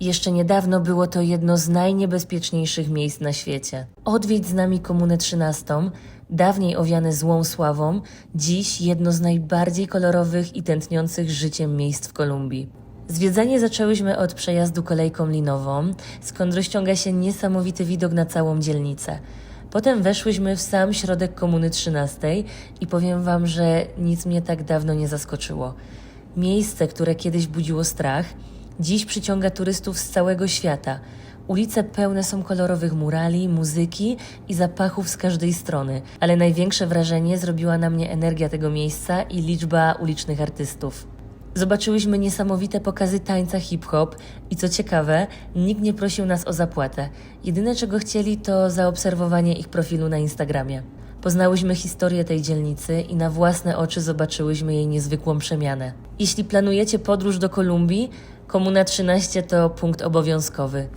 Jeszcze niedawno było to jedno z najniebezpieczniejszych miejsc na świecie. Odwiedź z nami Komunę 13, dawniej owiane złą sławą, dziś jedno z najbardziej kolorowych i tętniących życiem miejsc w Kolumbii. Zwiedzanie zaczęłyśmy od przejazdu kolejką linową, skąd rozciąga się niesamowity widok na całą dzielnicę. Potem weszłyśmy w sam środek Komuny 13 i powiem Wam, że nic mnie tak dawno nie zaskoczyło. Miejsce, które kiedyś budziło strach, dziś przyciąga turystów z całego świata. Ulice pełne są kolorowych murali, muzyki i zapachów z każdej strony, ale największe wrażenie zrobiła na mnie energia tego miejsca i liczba ulicznych artystów. Zobaczyłyśmy niesamowite pokazy tańca hip-hop i co ciekawe, nikt nie prosił nas o zapłatę. Jedyne czego chcieli to zaobserwowanie ich profilu na Instagramie. Poznałyśmy historię tej dzielnicy i na własne oczy zobaczyłyśmy jej niezwykłą przemianę. Jeśli planujecie podróż do Kolumbii, Komuna 13 to punkt obowiązkowy.